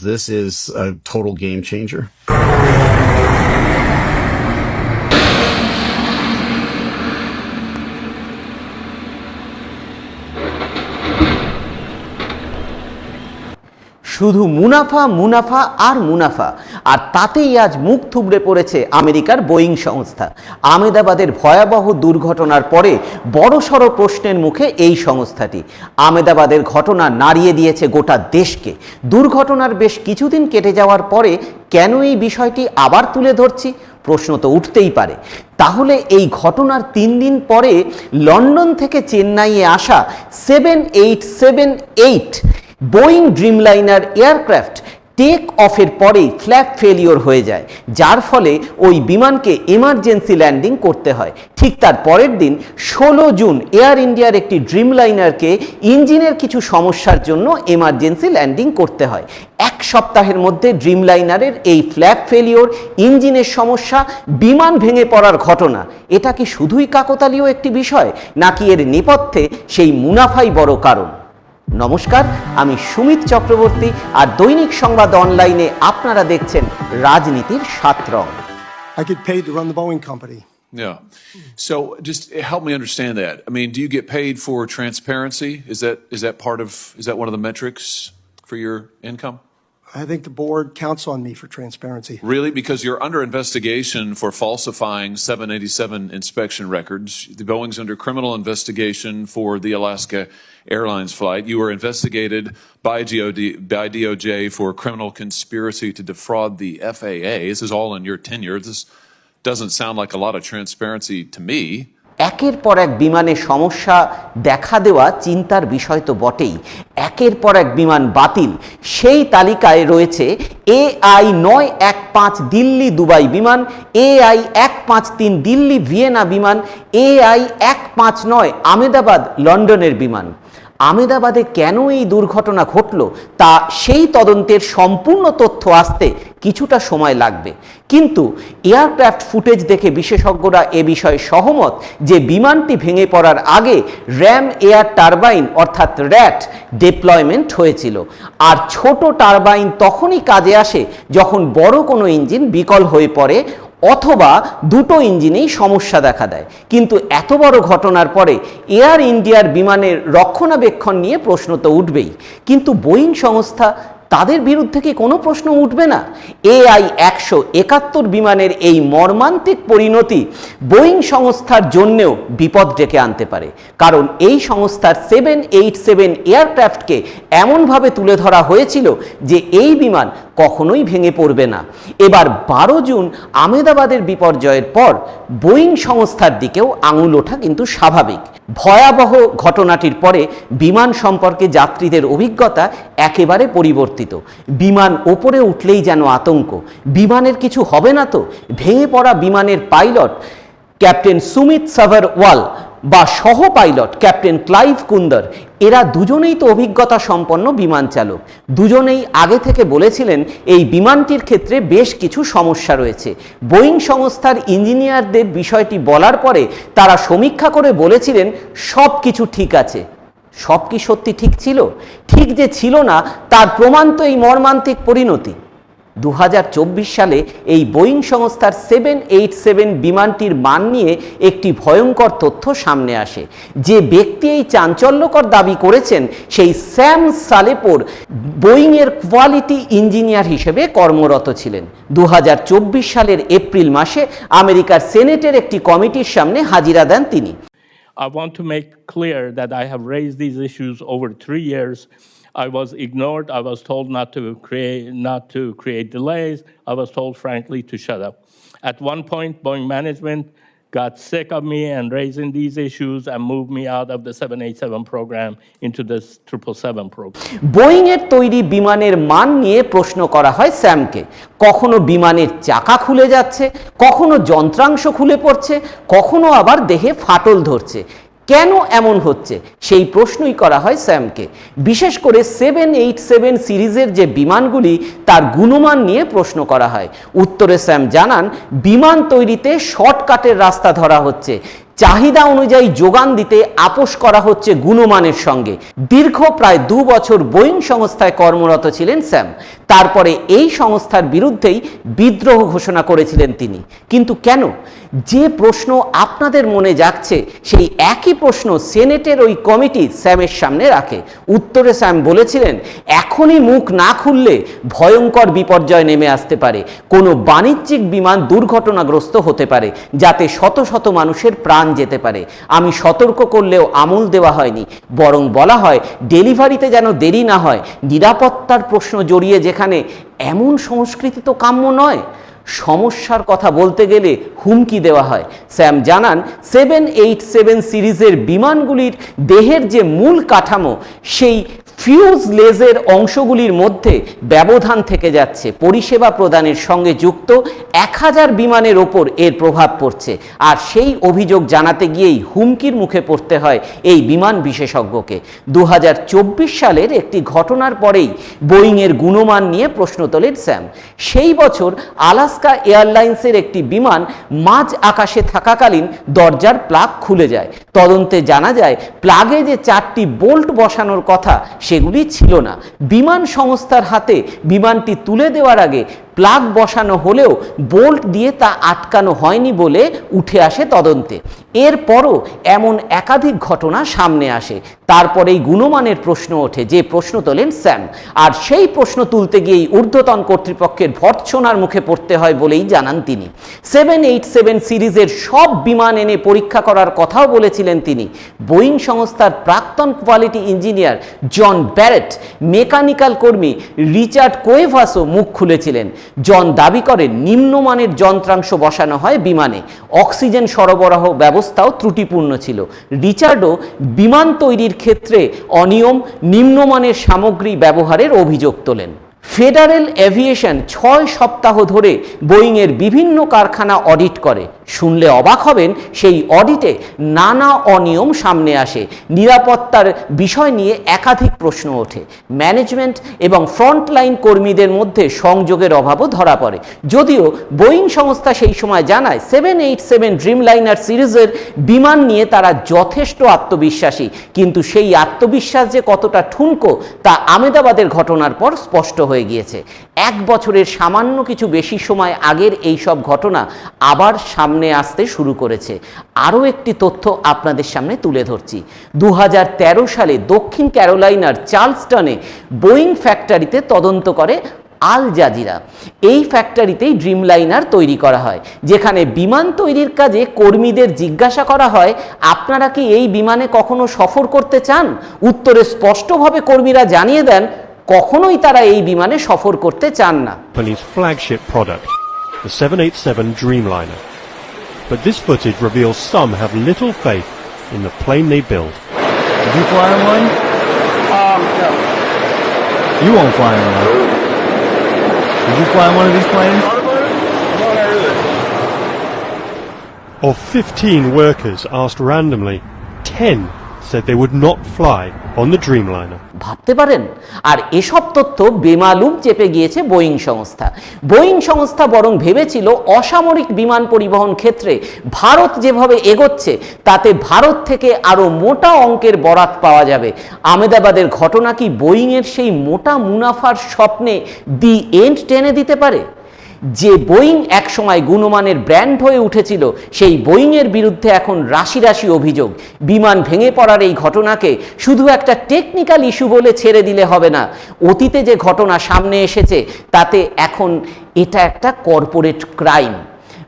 This is a total game changer. শুধু মুনাফা মুনাফা আর মুনাফা। আর তাতেই আজ মুখ থুবড়ে পড়েছে আমেরিকার বোয়িং সংস্থা। আমেদাবাদের ভয়াবহ দুর্ঘটনার পরে বড়সড় প্রশ্নের মুখে এই সংস্থাটি। আমেদাবাদের ঘটনা নাড়িয়ে দিয়েছে গোটা দেশকে। দুর্ঘটনার বেশ কিছুদিন কেটে যাওয়ার পরে কেন এই বিষয়টি আবার তুলে ধরছি? প্রশ্ন তো উঠতেই পারে। তাহলে এই ঘটনার তিন দিন পরে লন্ডন থেকে চেন্নাইয়ে আসা seven eight seven eight Boeing Dreamliner aircraft take অফের পরেই ফ্ল্যাপ ফেলিওর হয়ে যায়, যার ফলে ওই বিমানকে এমার্জেন্সি ল্যান্ডিং করতে হয়। ঠিক তার পরের দিন, ষোলো জুন এয়ার ইন্ডিয়ার একটি ড্রিমলাইনারকে ইঞ্জিনের কিছু সমস্যার জন্য এমার্জেন্সি ল্যান্ডিং করতে হয়। এক সপ্তাহের মধ্যে ড্রিমলাইনারের এই ফ্ল্যাপ ফেলিওর ইঞ্জিনের সমস্যা, বিমান ভেঙে পড়ার ঘটনা, এটা কি শুধুই কাকতালীয় একটি বিষয়, নাকি এর নেপথ্যে সেই মুনাফাই বড় কারণ? নমস্কার আমি সুমিত চক্রবর্তী আর দৈনিক সংবাদ অনলাইনে আপনারা দেখছেন রাজনীতির সাত রং I get paid to run the Boeing company. Yeah. So just help me understand that. I mean, do you get paid for transparency? Is that is that part of is that one of the metrics for your income? I think the board counts on me for transparency. Really? Because you're under investigation for falsifying 787 inspection records. The Boeing's under criminal investigation for the Alaska Airlines flight. You were investigated by, GOD, by DOJ for criminal conspiracy to defraud the FAA. This is all in your tenure. This doesn't sound like a lot of transparency to me. একের পর এক বিমানে সমস্যা দেখা দেওয়া চিন্তার বিষয় তো বটেই। একের পর এক বিমান বাতিল। সেই তালিকায় রয়েছে এ আই নয় এক পাঁচ দিল্লি দুবাই বিমান এ আই এক পাঁচ তিন দিল্লি ভিয়েনা বিমান এ আই এক পাঁচ নয় আমেদাবাদ লন্ডনের বিমান। আমেদাবাদে কেন এই দুর্ঘটনা ঘটল, তা সেই তদন্তের সম্পূর্ণ তথ্য আসতে কিছুটা সময় লাগবে। কিন্তু এয়ারক্রাফট ফুটেজ দেখে বিশেষজ্ঞরা এ বিষয়ে সহমত যে বিমানটি ভেঙে পড়ার আগে র্যাম এয়ার টারবাইন অর্থাৎ র্যাট ডিপ্লয়মেন্ট হয়েছিল। আর ছোট টারবাইন তখনই কাজে আসে যখন বড় কোনো ইঞ্জিন বিকল হয়ে পড়ে অথবা দুটো ইঞ্জিনেই সমস্যা দেখা দেয়। কিন্তু এত বড় ঘটনার পরে এয়ার ইন্ডিয়ার বিমানের রক্ষণাবেক্ষণ নিয়ে প্রশ্ন তো উঠবেই। কিন্তু বোয়িং সংস্থা তাদের বিরুদ্ধে কি কোনো প্রশ্ন উঠবে না? এআই একশো একাত্তর বিমানের এই মর্মান্তিক পরিণতি বোয়িং সংস্থার জন্যেও বিপদ ডেকে আনতে পারে। কারণ এই সংস্থার সেভেন এইট সেভেন এয়ারক্রাফটকে এমনভাবে তুলে ধরা হয়েছিল যে এই বিমান কখনোই ভেঙে পড়বে না। এবার বারো জুন আমেদাবাদের বিপর্যয়ের পর বোয়িং সংস্থার দিকেও আঙুল ওঠা কিন্তু স্বাভাবিক। ভয়াবহ ঘটনাটির পরে বিমান সম্পর্কে যাত্রীদের অভিজ্ঞতা একেবারে পরিবর্তিত। বিমান ওপরে উঠলেই যেন আতঙ্ক। বিমানের কিছু হবে না তো? ভেঙে পড়া বিমানের pilot, captain Sumeet Sabharwal বা সহ পাইলট ক্যাপ্টেন ক্লাইভ কুন্দর, এরা দুজনেই তো অভিজ্ঞতা সম্পন্ন বিমান চালক। দুজনেই আগে থেকে বলেছিলেন, এই বিমানটির ক্ষেত্রে বেশ কিছু সমস্যা রয়েছে। বোয়িং সংস্থার ইঞ্জিনিয়ারদের বিষয়টি বলার পরে তারা সমীক্ষা করে বলেছিলেন সব কিছু ঠিক আছে। সব কি সত্যি ঠিক ছিল? ঠিক যে ছিল না, তার প্রমাণ তো এই মর্মান্তিক পরিণতি। দু হাজার চব্বিশ সালে এই বোয়িং সংস্থার সেভেন এইট সেভেন বিমানটির মান নিয়ে একটি ভয়ঙ্কর তথ্য সামনে আসে। যে ব্যক্তি এই চাঞ্চল্যকর দাবি করেছেন, সেই স্যাম সালেপোর বোয়িংয়ের কোয়ালিটি ইঞ্জিনিয়ার হিসেবে কর্মরত ছিলেন। দু হাজার চব্বিশ সালের এপ্রিল মাসে আমেরিকার সেনেটের একটি কমিটির সামনে হাজিরা দেন তিনি। I want to make clear that I have raised these issues over three years. I was ignored. I was told not to create, not to create delays. I was told, frankly, to shut up. At one point, Boeing management got sick of me and raising these issues and moved me out of the 787 program into this 777 program. বোয়িংয়ের তৈরি বিমানের মান নিয়ে প্রশ্ন করা হয় স্যামকে কখনো বিমানের চাকা খুলে যাচ্ছে কখনো যন্ত্রাংশ খুলে পড়ছে কখনো আবার দেহে ফাটল ধরছে কেন এমন হচ্ছে? সেই প্রশ্নই করা হয় স্যামকে। বিশেষ করে সেভেন এইট সেভেন সিরিজের যে বিমানগুলি, তার গুণমান নিয়ে প্রশ্ন করা হয়। উত্তরে স্যাম জানান, বিমান তৈরিতে শর্টকাটের রাস্তা ধরা হচ্ছে। চাহিদা অনুযায়ী যোগান দিতে আপোষ করা হচ্ছে গুণমানের সঙ্গে। দীর্ঘ প্রায় দু বছর বোয়িং সংস্থায় কর্মরত ছিলেন স্যাম। তারপরে এই সংস্থার বিরুদ্ধেই বিদ্রোহ ঘোষণা করেছিলেন তিনি। কিন্তু কেন? যে প্রশ্ন আপনাদের মনে যাচ্ছে সেই একই প্রশ্ন সেনেটের ওই কমিটি স্যামের সামনে রাখে। উত্তরে স্যাম বলেছিলেন, এখনই মুখ না খুললে ভয়ঙ্কর বিপর্যয় নেমে আসতে পারে। কোনো বাণিজ্যিক বিমান দুর্ঘটনাগ্রস্ত হতে পারে, যাতে শত শত মানুষের প্রাণ যেতে পারে। আমি সতর্ক করলেও আমল দেওয়া হয়নি। বরং বলা হয়, ডেলিভারিতে যেন দেরি না হয়। নিরাপত্তার প্রশ্ন জড়িয়ে যেখানে এমন সংস্কৃতি তো কাম্য নয়। সমস্যার কথা বলতে গেলে হুমকি দেওয়া হয়। স্যাম জানান সেভেন এইট সেভেন সিরিজের বিমানগুলির দেহের যে মূল কাঠামো, সেই ফিউজ লেজের অংশগুলির মধ্যে ব্যবধান থেকে যাচ্ছে। পরিষেবা প্রদানের সঙ্গে যুক্ত এক হাজার বিমানের ওপর এর প্রভাব পড়ছে। আর সেই অভিযোগ জানাতে গিয়েই হুমকির মুখে পড়তে হয় এই বিমান বিশেষজ্ঞকে। দু হাজার চব্বিশ সালের একটি ঘটনার পরেই বোয়িংয়ের গুণমান নিয়ে প্রশ্ন তোলেন স্যাম। সেই বছর আলাস্কা এয়ারলাইন্সের একটি বিমান মাঝ আকাশে থাকাকালীন দরজার প্লাগ খুলে যায়। তদন্তে জানা যায়, প্লাগে যে চারটি বোল্ট বসানোর কথা সেগুলি ছিল না। বিমান সংস্থার হাতে বিমানটি তুলে দেওয়ার আগে প্লাগ বসানো হলেও বোল্ট দিয়ে তা আটকানো হয়নি বলে উঠে আসে তদন্তে। এরপরও এমন একাধিক ঘটনা সামনে আসে। তারপরেই গুণমানের প্রশ্ন ওঠে, যে প্রশ্ন তোলেন স্যাম। আর সেই প্রশ্ন তুলতে গিয়েই ঊর্ধ্বতন কর্তৃপক্ষের ভর্ৎসনার মুখে পড়তে হয় বলেই জানান তিনি। সেভেন এইট সেভেন সিরিজের সব বিমান এনে পরীক্ষা করার কথাও বলেছিলেন তিনি। বোয়িং সংস্থার প্রাক্তন quality engineer John Barrett, mechanical কর্মী রিচার্ড কোয়েভাসও মুখ খুলেছিলেন। জন দাবি করেন নিম্নমানের যন্ত্রাংশ বসানো হয় বিমানে। অক্সিজেন সরবরাহ ব্যবস্থাও ত্রুটিপূর্ণ ছিল। রিচার্ডও বিমান তৈরির ক্ষেত্রে অনিয়ম, নিম্নমানের সামগ্রী ব্যবহারের অভিযোগ তোলেন। ফেডারেল এভিয়েশন ছয় সপ্তাহ ধরে বোয়িংয়ের বিভিন্ন কারখানা অডিট করে। শুনলে অবাক হবেন, সেই অডিটে নানা অনিয়ম সামনে আসে। নিরাপত্তার বিষয় নিয়ে একাধিক প্রশ্ন ওঠে। ম্যানেজমেন্ট এবং ফ্রন্টলাইন কর্মীদের মধ্যে সংযোগের অভাবও ধরা পড়ে। যদিও বোয়িং সংস্থা সেই সময় জানায় সেভেন এইট সেভেন ড্রিমলাইনার সিরিজের বিমান নিয়ে তারা যথেষ্ট আত্মবিশ্বাসী। কিন্তু সেই আত্মবিশ্বাস যে কতটা ঠুনকো, তা আমেদাবাদের ঘটনার পর স্পষ্ট হয়ে গিয়েছে। এক বছরের সামান্য কিছু বেশি সময় আগের এই সব ঘটনা আবার সামনে আসতে শুরু করেছে। আরও একটি তথ্য আপনাদের সামনে তুলে ধরছি। দু সালে দক্ষিণ ক্যারোলাইনার চার্লসটনে বোয়িং ফ্যাক্টরিতে তদন্ত করে আল জাজিরা। এই ফ্যাক্টরিতেই ড্রিমলাইনার তৈরি করা হয় যেখানে বিমান তৈরির কাজে কর্মীদের জিজ্ঞাসা করা হয় আপনারা কি এই বিমানে কখনো সফর করতে চান? উত্তরে স্পষ্টভাবে কর্মীরা জানিয়ে দেন কখনোই তারা এই বিমানে সফর করতে চান না। Flagship product, the 787 Dreamliner. But this footage reveals some have little faith in the plane they build. Did you fly on one? Um, no. You won't fly on one. Did you fly on one of these planes? Of 15 workers asked randomly, 10 said they would not fly on the Dreamliner. ভাবতে পারেন, আর এসব তথ্য বেমালুম চেপে গিয়েছে Boeing সংস্থা। Boeing সংস্থা বরং ভেবেছিল অসামরিক বিমান পরিবহন ক্ষেত্রে ভারত যেভাবে এগোচ্ছে, তাতে ভারত থেকে আরও মোটা অঙ্কের বরাত পাওয়া যাবে। আমেদাবাদের ঘটনা কি বোয়িংয়ের সেই মোটা মুনাফার স্বপ্নে দি এন্ড টেনে দিতে পারে? যে বোয়িং একসময় গুণমানের ব্র্যান্ড হয়ে উঠেছিল, সেই বোয়িংয়ের বিরুদ্ধে এখন রাশি রাশি অভিযোগ। বিমান ভেঙে পড়ার এই ঘটনাকে শুধু একটা টেকনিক্যাল ইস্যু বলে ছেড়ে দিলে হবে না, অতীতে যে ঘটনা সামনে এসেছে, তাতে এখন এটা একটা কর্পোরেট ক্রাইম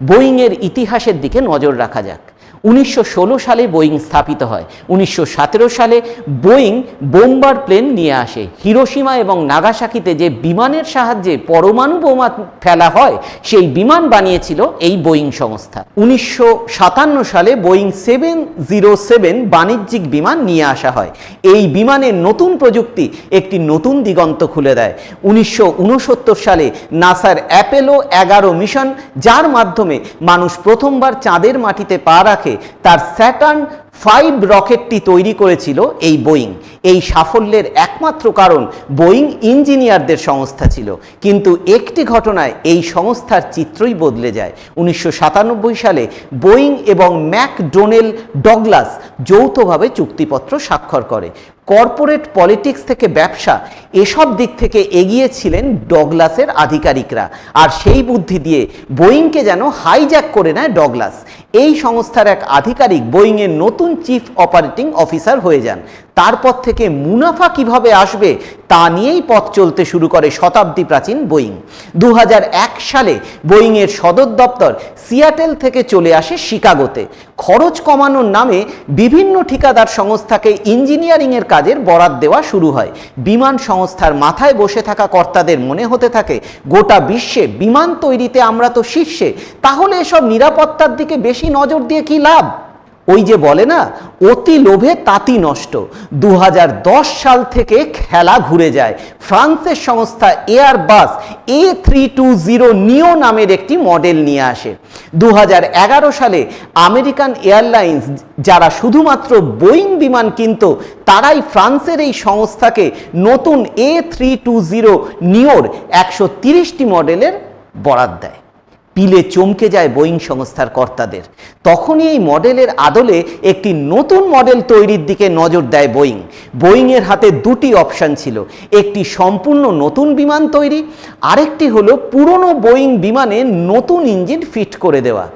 বোয়িংয়ের ইতিহাসের দিকে নজর রাখা যাক। উনিশশো ষোলো সালে বোয়িং স্থাপিত হয়। উনিশশো সতেরো সালে বোয়িং বোম্বার প্লেন নিয়ে আসে। হিরোসীমা এবং নাগাসাকিতে যে বিমানের সাহায্যে পরমাণু বোমা ফেলা হয়, সেই বিমান বানিয়েছিল এই বোয়িং সংস্থা। উনিশশো সাতান্ন সালে বোয়িং সেভেন জিরো সেভেন বাণিজ্যিক বিমান নিয়ে আসা হয়। এই বিমানের নতুন প্রযুক্তি একটি নতুন দিগন্ত খুলে দেয়। উনিশশো উনসত্তর সালে নাসার অ্যাপেলো এগারো মিশন, যার মাধ্যমে মানুষ প্রথমবার চাঁদের মাটিতে পা রাখে তার স্যাটার্ন ফাইভ রকেটটি তৈরি করেছিল এই বোয়িং। এই সাফল্যের একমাত্র কারণ বোয়িং ইঞ্জিনিয়ারদের সংস্থা ছিল। কিন্তু একটি ঘটনায় এই সংস্থার চিত্রই বদলে যায়। উনিশশো সাতানব্বই সালে বোয়িং এবং ম্যাকডোনেল ডগলাস যৌথভাবে চুক্তিপত্র স্বাক্ষর করে। কর্পোরেট পলিটিক্স থেকে ব্যবসা, এসব দিক থেকে এগিয়েছিলেন ডগলাসের আধিকারিকরা। আর সেই বুদ্ধি দিয়ে বোয়িংকে যেন হাইজ্যাক করে নেয় ডগলাস। এই সংস্থার এক আধিকারিক বোয়িংয়ের নতুন চিফ অপারেটিং অফিসার হয়ে যান। তারপর থেকে মুনাফা কীভাবে আসবে তা নিয়েই পথ চলতে শুরু করে শতাব্দী প্রাচীন বোয়িং। দু সালে বোয়িংয়ের সদর দপ্তর সিয়াটেল থেকে চলে আসে শিকাগোতে। খরচ কমানোর নামে বিভিন্ন ঠিকাদার সংস্থাকে ইঞ্জিনিয়ারিংয়ের কাজের বরাদ দেওয়া শুরু হয়। বিমান সংস্থার মাথায় বসে থাকা কর্তাদের মনে হতে থাকে, গোটা বিশ্বে বিমান তৈরিতে আমরা তো শীর্ষে, তাহলে এসব নিরাপত্তার দিকে বেশি নজর দিয়ে কি লাভ? ওই যে বলে না, অতি লোভে তাঁতি নষ্ট। দু হাজার দশ সাল থেকে খেলা ঘুরে যায়। ফ্রান্সের সংস্থা Airbus A three two zero neo নামের একটি মডেল নিয়ে আসে। দু হাজার এগারো সালে আমেরিকান এয়ারলাইন্স যারা শুধুমাত্র বোয়িং বিমান কিনত, তারাই ফ্রান্সের এই সংস্থাকে নতুন এ থ্রি টু জিরো নিওর একশো তিরিশটি মডেলের বরাদ দেয়। পিলে চমকে যায় বোয়িং সংস্থার কর্তাদের। তখনই এই মডেলের আদলে একটি নতুন মডেল তৈরির দিকে নজর দেয় বোয়িং বোয়িংয়ের হাতে দুটি অপশান ছিল। একটি সম্পূর্ণ নতুন বিমান তৈরি, আরেকটি হলো পুরনো বোয়িং বিমানে নতুন ইঞ্জিন ফিট করে দেওয়া।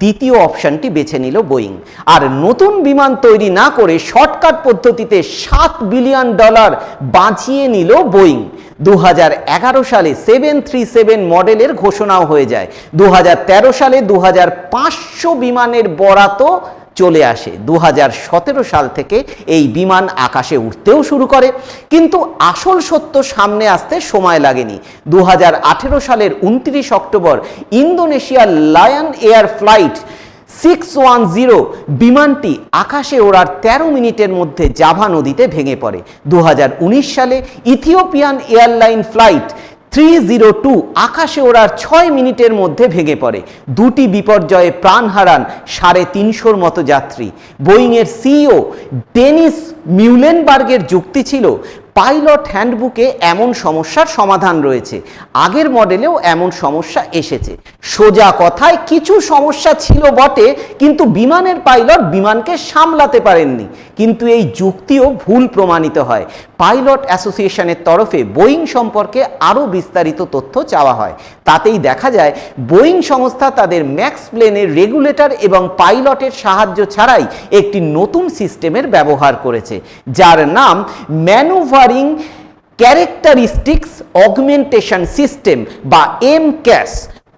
দ্বিতীয় অপশানটি বেছে নিল বোয়িং আর নতুন বিমান তৈরি না করে শর্টকাট পদ্ধতিতে সাত বিলিয়ন ডলার বাঁচিয়ে নিল বোয়িং দু হাজার এগারো সালে সেভেন থ্রি সেভেন মডেলের ঘোষণাও হয়ে যায়। দু হাজার তেরো সালে দু হাজার পাঁচশো বিমানের বরাতও চলে আসে। দু হাজার সতেরো সাল থেকে এই বিমান আকাশে উঠতেও শুরু করে। কিন্তু আসল সত্য সামনে আসতে সময় লাগেনি। দু হাজার আঠেরো সালের উনত্রিশ অক্টোবর ইন্দোনেশিয়ার Lion Air flight six one zero বিমানটি আকাশে ওড়ার ১৩ মিনিটের মধ্যে জাভা নদীতে ভেঙে পড়ে। দু হাজার উনিশ সালে Ethiopian airline flight three zero two আকাশে ওড়ার ছয় মিনিটের মধ্যে ভেঙে পড়ে। দুটি বিপর্যয়ে প্রাণ হারান সাড়ে তিনশোর মতো যাত্রী। বোয়িংয়ের সিইও ডেনিস মিউলেনবার্গের যুক্তি ছিল পাইলট হ্যান্ডবুকে এমন সমস্যার সমাধান রয়েছে। আগের মডেলেও এমন সমস্যা এসেছে। সোজা কথায় কিছু সমস্যা ছিল বটে, কিন্তু বিমানের পাইলট বিমানকে সামলাতে পারেননি। কিন্তু এই যুক্তিও ভুল প্রমাণিত হয়। পাইলট অ্যাসোসিয়েশনের তরফে বোয়িং সম্পর্কে আরও বিস্তারিত তথ্য চাওয়া হয়। তাতেই দেখা যায়, বোয়িং সংস্থা তাদের ম্যাক্স প্লেনের রেগুলেটর এবং পাইলটের সাহায্য ছাড়াই একটি নতুন সিস্টেমের ব্যবহার করেছে, যার নাম ম্যানুভারিং ক্যারেক্টারিস্টিক্স অগমেন্টেশন সিস্টেম বা এম ক্যাস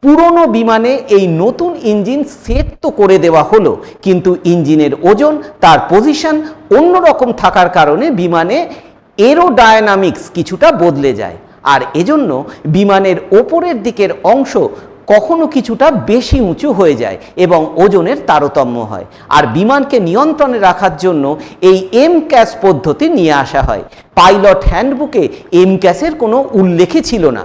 পুরনো বিমানে এই নতুন ইঞ্জিন সেট তো করে দেওয়া হলো, কিন্তু ইঞ্জিনের ওজন, তার পজিশন অন্যরকম থাকার কারণে বিমানে এরোডায়নামিক্স কিছুটা বদলে যায়। আর এজন্য বিমানের ওপরের দিকের অংশ কখনো কিছুটা বেশি উঁচু হয়ে যায় এবং ওজনের তারতম্য হয়। আর বিমানকে নিয়ন্ত্রণে রাখার জন্য এই এম ক্যাস পদ্ধতি নিয়ে আসা হয়। পাইলট হ্যান্ডবুকে এম ক্যাসের কোনো উল্লেখই ছিল না।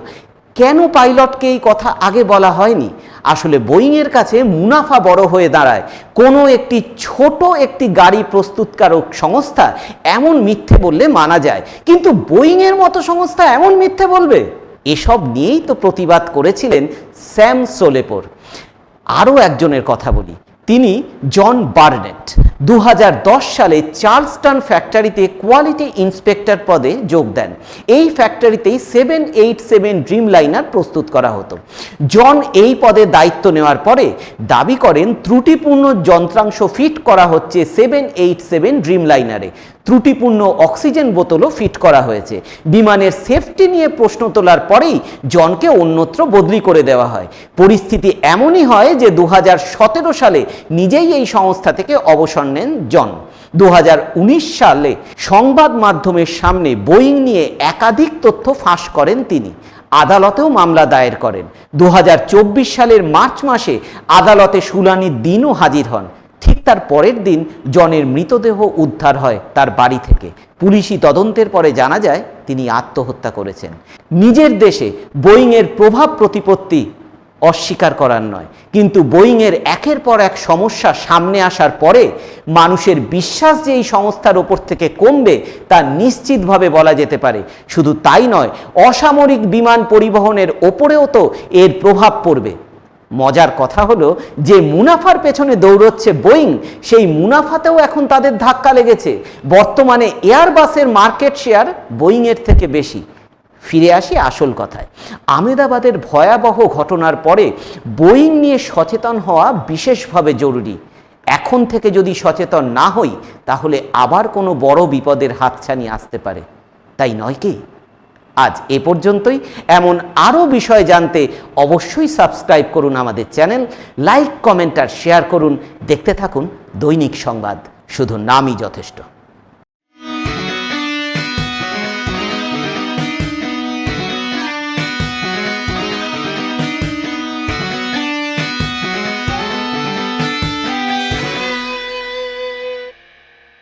কেন পাইলটকে এই কথা আগে বলা হয়নি? আসলে বোয়িংয়ের কাছে মুনাফা বড় হয়ে দাঁড়ায়। কোনো একটি ছোট একটি গাড়ি প্রস্তুতকারক সংস্থা এমন মিথ্যে বললে মানা যায়। কিন্তু বোয়িংয়ের মতো সংস্থা এমন মিথ্যে বলবে? এসব নিয়েই তো প্রতিবাদ করেছিলেন স্যাম সোলেপোর। আরও একজনের কথা বলি। তিনি জন বার্নেট। দু হাজার দশ সালে চার্লস্টন ফ্যাক্টরিতে কোয়ালিটি ইন্সপেক্টর পদে যোগ দেন। এই ফ্যাক্টরিতেই seven eight seven dream liner প্রস্তুত করা হতো। জন এই পদে দায়িত্ব নেওয়ার পরে দাবি করেন, ত্রুটিপূর্ণ যন্ত্রাংশ ফিট করা হচ্ছে সেভেন এইট সেভেন ড্রিম লাইনারে ত্রুটিপূর্ণ অক্সিজেন বোতলও ফিট করা হয়েছে। বিমানের সেফটি নিয়ে প্রশ্ন তোলার পরেই জনকে অন্যত্র বদলি করে দেওয়া হয়। পরিস্থিতি এমনই হয় যে দু হাজার সতেরো সালে নিজেই এই সংস্থা থেকে অবসর নেন জন। দু হাজার উনিশ সালে সংবাদ মাধ্যমের সামনে বোয়িং নিয়ে একাধিক তথ্য ফাঁস করেন তিনি। আদালতেও মামলা দায়ের করেন। দু হাজার চব্বিশ সালের মার্চ মাসে আদালতে শুনানির দিনও হাজির হন। ঠিক তার পরের দিন জনের মৃতদেহ উদ্ধার হয় তার বাড়ি থেকে। পুলিশি তদন্তের পরে জানা যায়, তিনি আত্মহত্যা করেছেন। নিজের দেশে বোয়িংয়ের প্রভাব প্রতিপত্তি অস্বীকার করার নয়। কিন্তু বোয়িংয়ের একের পর এক সমস্যা সামনে আসার পরে মানুষের বিশ্বাস যে এই সংস্থার ওপর থেকে কমবে, তা নিশ্চিতভাবে বলা যেতে পারে। শুধু তাই নয়, অসামরিক বিমান পরিবহনের ওপরেও তো এর প্রভাব পড়বে। মজার কথা হলো, যে মুনাফার পেছনে দৌড়চ্ছে বোয়িং, সেই মুনাফাতেও এখন তাদের ধাক্কা লেগেছে। বর্তমানে এয়ারবাসের মার্কেট শেয়ার বোয়িংয়ের থেকে বেশি। ফিরে আসি আসল কথায়। আমেদাবাদের ভয়াবহ ঘটনার পরে বোয়িং নিয়ে সচেতন হওয়া বিশেষভাবে জরুরি। এখন থেকে যদি সচেতন না হই, তাহলে আবার কোনো বড় বিপদের হাতছানি আসতে পারে। তাই নয় কি? আজ এ পর্যন্তই। এমন আরও বিষয় জানতে অবশ্যই সাবস্ক্রাইব করুন আমাদের চ্যানেল, লাইক, কমেন্ট আর শেয়ার করুন। দেখতে থাকুন দৈনিক সংবাদ, শুধু নামই যথেষ্ট।